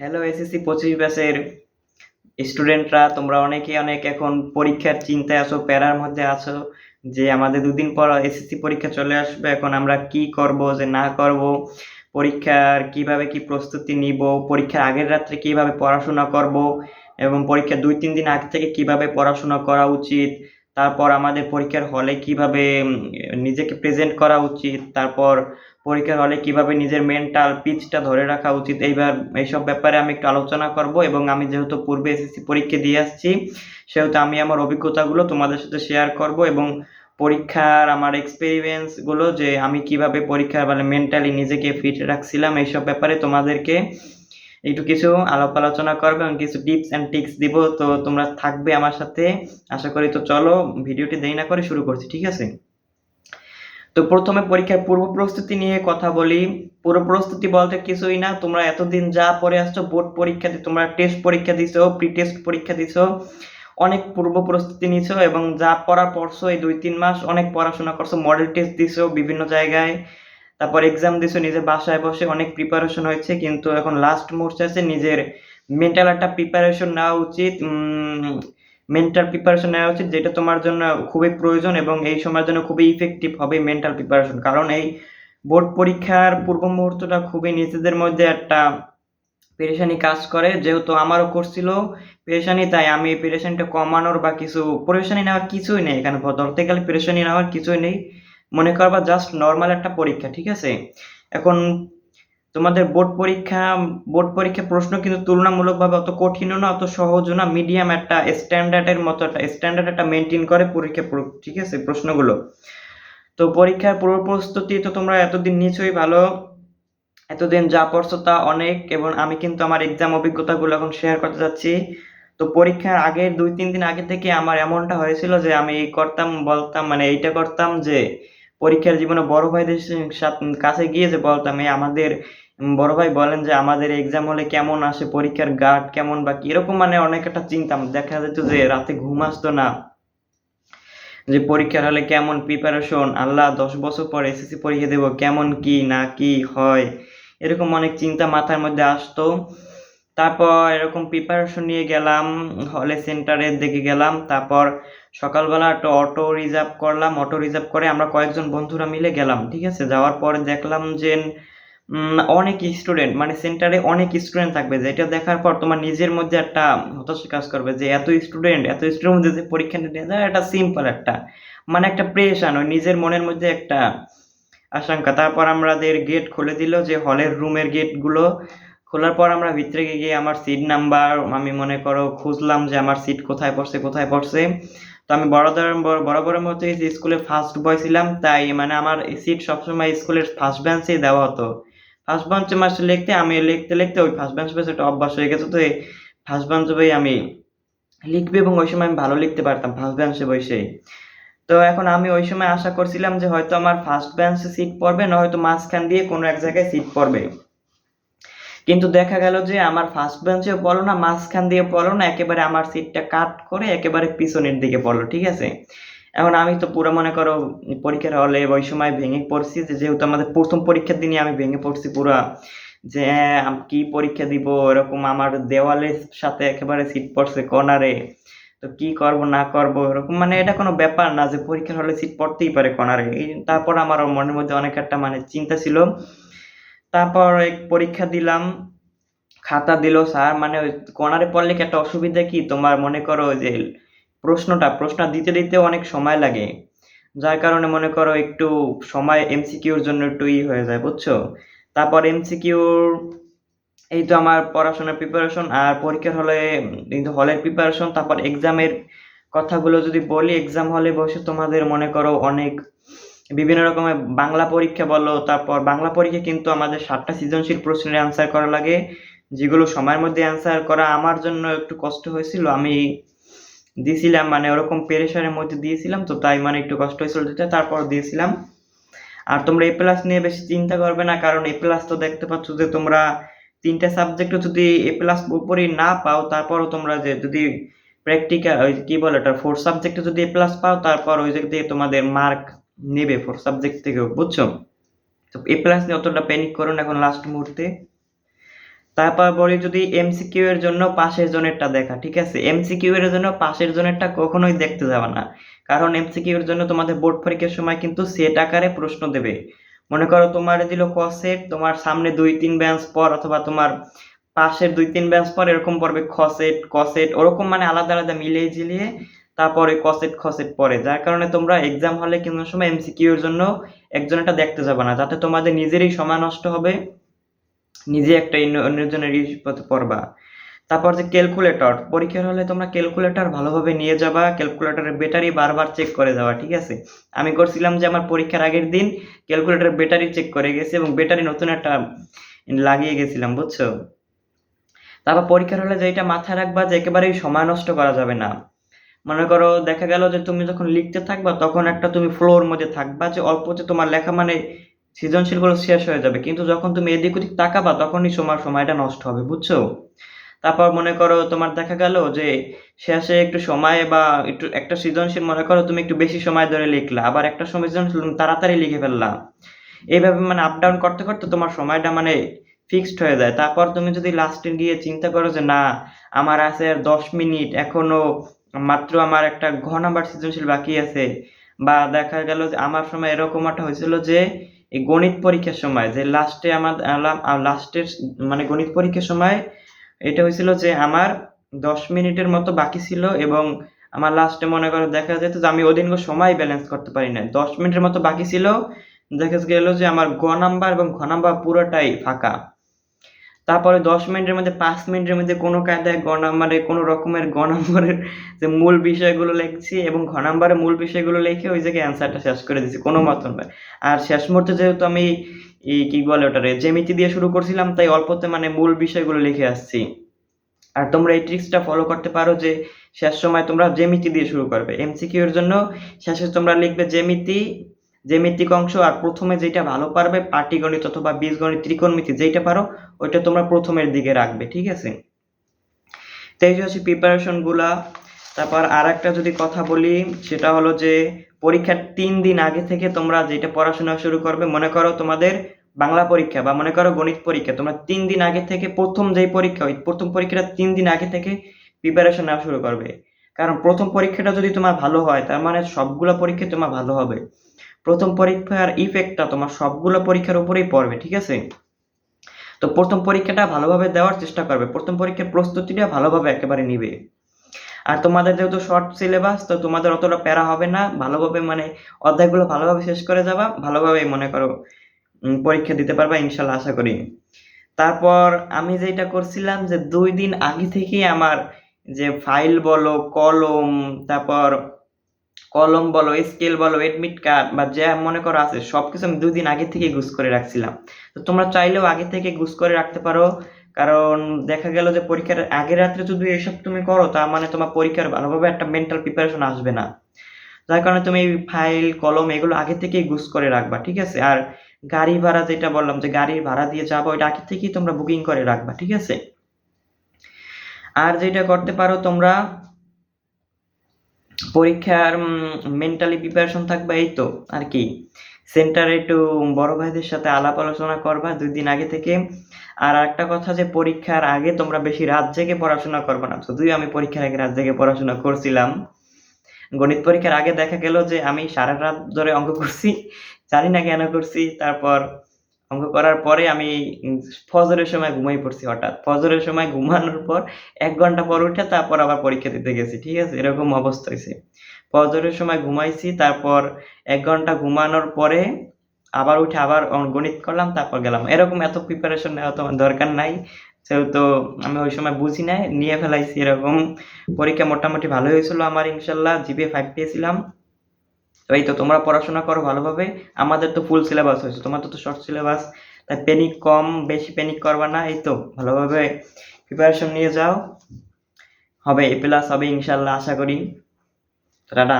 Hello SSC পঁচিশ ব্যাচের স্টুডেন্টরা তোমরা অনেকে অনেক এখন পরীক্ষার চিন্তায় আছো, প্যারার মধ্যে আছো, যে আমাদের দুদিন পর এসএসসি পরীক্ষা চলে আসবে, এখন আমরা কি করব, যে না করব, পরীক্ষার কীভাবে কি প্রস্তুতি নিব, পরীক্ষার আগের রাত্রে কীভাবে পড়াশোনা করব, এবং পরীক্ষার দুই, তিন দিন আগে থেকে কীভাবে পড়াশোনা করা উচিত তারপর আমাদের পরীক্ষার হলে কীভাবে নিজেকে প্রেজেন্ট করা উচিত, তারপর পরীক্ষার হলে কীভাবে নিজের মেন্টাল পিচটা ধরে রাখা উচিত, এইবার, এইসব ব্যাপারে আমি একটু আলোচনা করব এবং আমি যেহেতু পূর্বে এসএসসি পরীক্ষা দিয়ে আসছি, সেহেতু আমি আমার অভিজ্ঞতাগুলো তোমাদের সাথে শেয়ার করব এবং পরীক্ষার আমার এক্সপেরিয়েন্সগুলো যে আমি কীভাবে পরীক্ষার মানে মেন্টালি নিজেকে ফিট রাখছিলাম, এইসব ব্যাপারে তোমাদেরকে একটু কিছু আলাপ আলোচনা করব এবং কিছু টিপস অ্যান্ড ট্রিক্স দিব। তো তোমরা থাকবে আমার সাথে। আশা করি তো চলো, ভিডিওটি দেরি না করে শুরু করছি, ঠিক আছে? তো প্রথমে পরীক্ষার পূর্ব প্রস্তুতি নিয়ে কথা বলি। পূর্ব প্রস্তুতি বলতে কিছুই না, তোমরা এতদিন যা পড়ে আসছো বোর্ড পরীক্ষা তোমরা টেস্ট পরীক্ষা দিছো প্রি টেস্ট পরীক্ষা দিছো, অনেক পূর্ব প্রস্তুতি নিছো এবং যা পড়া পড়ছো এই দুই তিন মাস অনেক পড়াশোনা করছ মডেল টেস্ট দিছো বিভিন্ন জায়গায়। তারপর এক্সাম দিছো, নিজের বাসায় বসে অনেক প্রিপারেশন হয়েছে, কিন্তু এখন লাস্ট মোর্চে আছে নিজের মেন্টাল একটা প্রিপারেশন নেওয়া উচিত মেন্টাল প্রিপারেশন নেওয়া উচিত, যেটা তোমার জন্য খুবই প্রয়োজন এবং এই সময়ের জন্য খুবই ইফেক্টিভ হবে মেন্টাল প্রিপারেশন কারণ এই বোর্ড পরীক্ষার পূর্ব মুহূর্তটা খুবই নিজেদের মধ্যে একটা পেরেশানি কাজ করে। যেহেতু আমারও করছিল পেরেশানি, তাই আমি পেরেশানিটা কমানোর বা কিছু, পেরেশানি নেওয়ার কিছুই নেই এখানে ধরতে গেলে, পেরেশানি নেওয়ার কিছুই নেই। মনে করবা জাস্ট নর্মাল একটা পরীক্ষা, ঠিক আছে? এখন তোমাদের বোর্ড পরীক্ষা বোর্ড পরীক্ষা প্রশ্ন কিন্তু তুলনামূলকভাবে অত কঠিনও না, অত সহজও না। মিডিয়াম একটা স্ট্যান্ডার্ডের মতো একটা স্ট্যান্ডার্ড একটা মেনটেন করে পরীক্ষা ঠিক আছে, প্রশ্নগুলো। তো পরীক্ষার পূর্ব প্রস্তুতি তো তোমরা এতদিন নিশ্চয়ই ভালো, এতদিন যা পড়ছো তা অনেক, এবং আমি কিন্তু আমার এক্সাম অভিজ্ঞতাগুলো এখন শেয়ার করতে যাচ্ছি। তো পরীক্ষার আগের দুই, তিন দিন আগে থেকে আমার এমনটা হয়েছিল যে আমি করতাম, বলতাম মানে এইটা করতাম যে পরীক্ষার জীবনে বড় ভাইদের কাছে গিয়ে যে বলতাম এই আমাদের, বড় ভাই বলেন যে আমাদের এক্সাম হলে কেমন আসে, পরীক্ষার গার্ড কেমন বা কি? এরকম মানে অনেক একটা চিন্তাম দেখা যেত যে রাতে ঘুম আসতো না। যে পরীক্ষার হলে কেমন প্রিপারেশন আল্লাহ দশ বছর পর এসএসসি পরীক্ষা দেবো, কেমন কি, না কি হয়? এরকম অনেক চিন্তা মাথার মধ্যে আসতো। তারপর এরকম প্রিপারেশন নিয়ে গেলাম হলে সেন্টারের দিকে গেলাম। তারপর সকালবেলা একটা অটো রিজার্ভ করলাম অটো রিজার্ভ করে আমরা কয়েকজন বন্ধুরা মিলে গেলাম, ঠিক আছে? যাওয়ার পরে দেখলাম যে অনেক স্টুডেন্ট মানে সেন্টারে অনেক স্টুডেন্ট থাকবে। যেটা দেখার পর তোমার নিজের মধ্যে একটা হতাশা কাজ করবে যে, এত স্টুডেন্ট এত স্টুডেন্ট মধ্যে যে পরীক্ষা নিতে যায়, এটা সিম্পল একটা মানে একটা প্রেশান ওই নিজের মনের মধ্যে একটা আশঙ্কা। তারপর আমাদের গেট খুলে দিল যে হলের রুমের গেটগুলো খোলার পর আমরা ভিতরে গিয়ে আমার সিট নাম্বার আমি মনে করো খুঁজলাম যে, আমার সিট কোথায় পড়ছে কোথায় পড়ছে। তো আমি বড়দের বরাবরের মতো স্কুলে ফার্স্ট বয় ছিলাম, তাই মানে আমার সিট সবসময় স্কুলের ফার্স্ট বেঞ্চেই দেওয়া হতো। ফার্স্ট বেঞ্চে মাস্টার লিখতে, আমি লিখতে লিখতে ওই ফার্স্ট বেঞ্চ বেশ একটা অভ্যাস হয়ে গেছে, তো এই ফার্স্ট বেঞ্চে বই আমি লিখবে এবং ওই সময় আমি ভালো লিখতে পারতাম ফার্স্ট বেঞ্চে বসে। তো এখন আমি ওই সময় আশা করছিলাম যে হয়তো আমার ফার্স্ট বেঞ্চে সিট পড়বে না হয়তো মাঝখান দিয়ে কোনো এক জায়গায় সিট পড়বে। কিন্তু দেখা গেল যে আমার ফার্স্ট বেঞ্চেও পড়ল না মাঝখান দিয়ে পড়ল না একেবারে আমার সিটটা কাট করে একেবারে পিছনের দিকে পড়ল ঠিক আছে? এখন আমি তো পুরো মনে করো পরীক্ষার হলে ওই সময় ভেঙে পড়ছি যে যেহেতু আমাদের প্রথম পরীক্ষার দিনই আমি ভেঙে পড়ছি পুরা যে হ্যাঁ, কি পরীক্ষা দিব? এরকম আমার দেওয়ালের সাথে একেবারে সিট পড়ছে কর্নারে তো কি করব না করব? এরকম মানে এটা কোনো ব্যাপার না যে পরীক্ষার হলে সিট পড়তেই পারে কর্নারে তারপর আমার মনের মধ্যে অনেক একটা মানে চিন্তা ছিল তারপর এক পরীক্ষা দিলাম, খাতা দিল স্যার মানে ওই কর্নারে পড়লে কি একটা অসুবিধা কি? তোমার মনে করো যে প্রশ্নটা প্রশ্ন দিতে দিতে অনেক সময় লাগে। যার কারণে মনে করো একটু সময় এমসিকিউর জন্য একটু ই হয়ে যায়, বুঝছ? তারপর এমসিকিউর এই তো আমার পড়াশোনার প্রিপারেশন আর পরীক্ষার হলে কিন্তু হলের প্রিপারেশন তারপর এক্সামের কথাগুলো যদি বলি এক্সাম হলে বসে তোমাদের মনে করো অনেক বিভিন্ন রকমের বাংলা পরীক্ষা বলো, তারপর বাংলা পরীক্ষা কিন্তু আমাদের সাতটা সৃজনশীল প্রশ্নের অ্যান্সার করা লাগে। যেগুলো সময়ের মধ্যে অ্যান্সার করা আমার জন্য একটু কষ্ট হয়েছিল। আমি দিয়েছিলাম মানে ওরকম প্রেশারের মধ্যে দিয়েছিলাম, তো তাই মানে একটু কষ্ট হয়েছিল দিতে তারপর দিয়েছিলাম। আর তোমরা এ প্লাস নিয়ে বেশি চিন্তা করবে না, কারণ এ প্লাস তো দেখতে পাচ্ছ যে তোমরা তিনটা সাবজেক্টে যদি এ প্লাস উপরই না পাও, তারপরও তোমরা যে যদি প্র্যাকটিক্যাল ওই কি বলে ওটা ফোর সাবজেক্টে যদি এ প্লাস পাও, তারপর ওই দিয়ে তোমাদের মার্ক নেবে ফোর সাবজেক্ট থেকেও, বুঝছ? তো এ প্লাস নিয়ে অতটা প্যানিক করো না এখন লাস্ট মুহূর্তে। তারপর বলি যদি এমসিকিউ এর জন্য পাশের জনেরটা দেখা, ঠিক আছে? এমসিকিউ এর জন্য পাশের জনেরটা কখনোই দেখতে যাবে না। কারণ এমসিকিউ এর জন্য তোমাদের বোর্ড পরীক্ষার সময় কিন্তু সেট আকারে প্রশ্ন দেবে। মনে করো তোমার দিল ক সেট তোমার সামনে দুই, তিন ব্যাঞ্চ পর অথবা তোমার পাশের দুই, তিন ব্যাঞ্চ পর এরকম পড়বে খ সেট ক সেট ওরকম মানে আলাদা আলাদা মিলিয়ে ঝিলিয়ে তারপরে ক খসেট পড়ে। যার কারণে তোমরা এক্সাম হলে কিন্তু সময় এমসিকিউ এর জন্য একজনেরটা দেখতে যাবে না, যাতে তোমাদের নিজেরই সময় নষ্ট হবে, নিজে একটা অন্য- অন্যের জন্য রিপোর্ট পড়বা। তারপর যে ক্যালকুলেটর পরীক্ষার হলে তোমরা ক্যালকুলেটর ভালোভাবে নিয়ে যাবা ক্যালকুলেটরের ব্যাটারি বারবার চেক করে যাওয়া, ঠিক আছে? আমি করছিলাম যে আমার পরীক্ষার আগের দিন ক্যালকুলেটরের ব্যাটারি চেক করে গেছি এবং ব্যাটারি নতুন একটা লাগিয়ে গেছিলাম, বুঝছ? তারপর পরীক্ষার হলে যেটা মাথায় রাখবা যে একেবারেই সময় নষ্ট করা যাবে না। মনে করো দেখা গেল যে তুমি যখন লিখতে থাকবা, তখন একটা তুমি ফ্লোর মধ্যে থাকবা যে অল্পতে তোমার লেখা মানে সৃজনশীলগুলো শেষ হয়ে যাবে। কিন্তু যখন তুমি এদিক ওদিক তাকাবা, তখনই তোমার সময়টা নষ্ট হবে, বুঝছ? তারপর মনে করো তোমার দেখা গেল যে শেষে একটু সময় বা একটু, একটা সৃজনশীল মনে করো তুমি একটু বেশি সময় ধরে লিখলা, আবার একটা সৃজনশীল তাড়াতাড়ি লিখে ফেললা। এইভাবে মানে আপ ডাউন করতে করতে তোমার সময়টা মানে ফিক্সড হয়ে যায়। তারপর তুমি যদি লাস্টে গিয়ে চিন্তা করো যে না, আমার আছে আর দশ মিনিট, এখনও মাত্র আমার একটা ঘ নাম্বার সৃজনশীল বাকি আছে। বা দেখা গেল যে আমার সময় এরকম একটা হয়েছিল যে, এই গণিত পরীক্ষার সময়, যে লাস্টে আমার লাস্টের মানে গণিত পরীক্ষার সময় এটা হয়েছিল যে আমার দশ মিনিটের মতো বাকি ছিল এবং আমার লাস্টে মনে করো দেখা যেত যে আমি ওদিনকে সময় ব্যালেন্স করতে পারি না দশ মিনিটের মতো বাকি ছিল, দেখা গেল যে আমার গ নাম্বার এবং ঘ নাম্বার পুরোটাই ফাঁকা। তারপরে দশ মিনিটের মধ্যে, পাঁচ মিনিটের মধ্যে কোনো কায়দায় গ নাম্বারে, কোনো রকমের গ নাম্বারের যে মূল বিষয়গুলো লিখছি এবং ঘ নাম্বারের মূল বিষয়গুলো লিখে ওই জায়গায় অ্যান্সারটা শেষ করে দিচ্ছি কোনো মতন আর শেষ মুহূর্তে যেহেতু আমি এই কি বলে ওটারে, জ্যামিতি দিয়ে শুরু করছিলাম, তাই অল্পতে মানে মূল বিষয়গুলো লিখে আসছি। আর তোমরা এই ট্রিক্সটা ফলো করতে পারো যে শেষ সময় তোমরা জ্যামিতি দিয়ে শুরু করবে। এমসিকিউ এর জন্য শেষে তোমরা লিখবে জ্যামিতি জ্যামিতিক অংশ আর প্রথমে যেটা ভালো পারবে পাটিগণিত অথবা বীজগণিত ত্রিকোণমিতি যেটা পারো, ওইটা তোমরা প্রথমের দিকে রাখবে, ঠিক আছে? তো এই হচ্ছে প্রিপারেশনগুলা, তারপর আর একটা যদি কথা বলি, সেটা হলো যে পরীক্ষার তিন দিন আগে থেকে তোমরা যেটা পড়াশোনা শুরু করবে, মনে করো তোমাদের বাংলা পরীক্ষা বা মনে করো গণিত পরীক্ষা, তোমরা তিন দিন আগে থেকে প্রথম যেই পরীক্ষা, ওই প্রথম পরীক্ষাটা তিন দিন আগে থেকে প্রিপারেশন নেওয়া শুরু করবে। কারণ প্রথম পরীক্ষাটা যদি তোমার ভালো হয়, তার মানে সবগুলো পরীক্ষা তোমার ভালো হবে। প্রথম পরীক্ষার ইফেক্টটা তোমার সবগুলো পরীক্ষার উপরেই পড়বে, ঠিক আছে? তো প্রথম পরীক্ষাটা ভালোভাবে দেওয়ার চেষ্টা করবে, প্রথম পরীক্ষার প্রস্তুতিটা ভালোভাবে একেবারে নিবে। আর তোমাদের যেহেতু শর্ট সিলেবাস তো তোমাদের অতটা প্যারা হবে না, ভালোভাবে মানে অধ্যায়গুলো ভালোভাবে শেষ করে যাবা ভালোভাবে মনে করো পরীক্ষা দিতে পারবা ইনশাল্লাহ আশা করি। তারপর আমি যেটা করছিলাম যে দুই দিন আগে থেকেই আমার যে ফাইল বলো কলম তারপর কলম বলো স্কেল বলো এডমিট কার্ড বা যা মনে করো আছে, সবকিছু আমি দুদিন আগে থেকে গুছ করে রাখছিলাম। তো তোমরা চাইলেও আগে থেকে গুছ করে রাখতে পারো। কারণ দেখা গেল যে পরীক্ষার আগের রাত্রে যদি এসব তুমি করো, তার মানে তোমার পরীক্ষার ভালোভাবে একটা মেন্টাল প্রিপারেশন আসবে না। যার কারণে তুমি ফাইল কলম এগুলো আগে থেকেই গুছ করে রাখবা, ঠিক আছে? আর গাড়ি ভাড়া যেটা বললাম যে গাড়ির ভাড়া দিয়ে যাব, ওইটা আগে থেকেই তোমরা বুকিং করে রাখবা, ঠিক আছে? আর যেটা করতে পারো তোমরা, পরীক্ষার মেন্টালি প্রিপারেশন থাকবে এই তো, আর কি। সেন্টারে একটু বড় ভাইদের সাথে আলাপ আলোচনা করবা দুই দিন আগে থেকে। আর একটা কথা যে, পরীক্ষার আগে তোমরা বেশি রাত জেগে পড়াশোনা করবে না। যদিও আমি পরীক্ষার আগে রাত জেগে পড়াশোনা করছিলাম। গণিত পরীক্ষার আগে দেখা গেল যে, আমি সারা রাত ধরে অঙ্ক করছি, জানি না কেন করছি, তারপর অঙ্ক করার পরে আমি ফজরের সময় ঘুমাই পড়ছি হঠাৎ। ফজরের সময় ঘুমানোর পর এক ঘণ্টা পর উঠে তারপর আবার পরীক্ষা দিতে গেছি, ঠিক আছে? এরকম অবস্থা হয়েছে। ফজরের সময় ঘুমাইছি, তারপর এক ঘণ্টা ঘুমানোর পরে আবার উঠে আবার গণিত করলাম, তারপর গেলাম। এরকম এত প্রিপারেশন নেওয়া তোমার দরকার নাই। সেহেতু আমি ওই সময় বুঝি নাই, নিয়ে ফেলাইছি এরকম। পরীক্ষা মোটামুটি ভালো হয়েছিল আমার, ইনশাল্লাহ, জিপিএ ফাইভ পেয়েছিলাম। তো এই তো তোমরা পড়াশোনা করো ভালোভাবে। আমাদের তো ফুল সিলেবাস হয়েছে তোমার তো শর্ট সিলেবাস তাই প্যানিক কম, বেশি প্যানিক করবা না, এই তো, ভালোভাবে প্রিপারেশন নিয়ে যাও। হবে এ প্লাস হবে ইনশাল্লাহ, আশা করি। টাটা।